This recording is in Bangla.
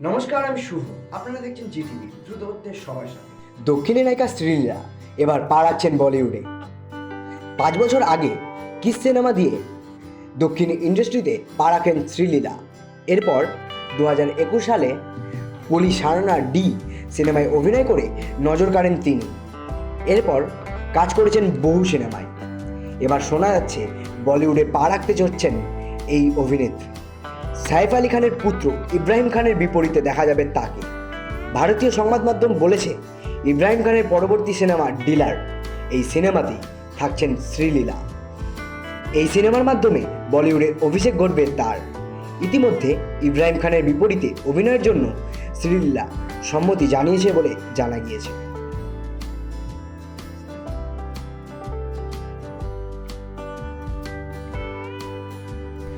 নমস্কার, আমি শুভ। আপনারা দেখছেন জিটিভি, দ্রুত হচ্ছে সবার সাথে দক্ষিণী নায়িকা শ্রীলীলা এবার পা রাখছেন বলিউডে। পাঁচ বছর আগে কিস সিনেমা দিয়ে দক্ষিণ ইন্ডাস্ট্রিতে পা রাখেন শ্রীলীলা। এরপর দু হাজার একুশ সালে পলি সারনা ডি সিনেমায় অভিনয় করে নজর কাড়েন তিনি। এরপর কাজ করেছেন বহু সিনেমায়। এবার শোনা যাচ্ছে বলিউডে পা রাখতে চড়ছেন এই অভিনেত্রী। সাইফ আলী খানের পুত্র ইব্রাহিম খানের বিপরীতে দেখা যাবে তাকে। ভারতীয় সংবাদ মাধ্যম বলেছে, ইব্রাহিম খানের পরবর্তী সিনেমা ডিলার, এই সিনেমাতেই থাকছেন শ্রীলীলা। এই সিনেমার মাধ্যমে বলিউডে অভিষেক ঘটবে তার। ইতিমধ্যে ইব্রাহিম খানের বিপরীতে অভিনয়ের জন্য শ্রীলীলা সম্মতি জানিয়েছে বলে জানা গিয়েছে।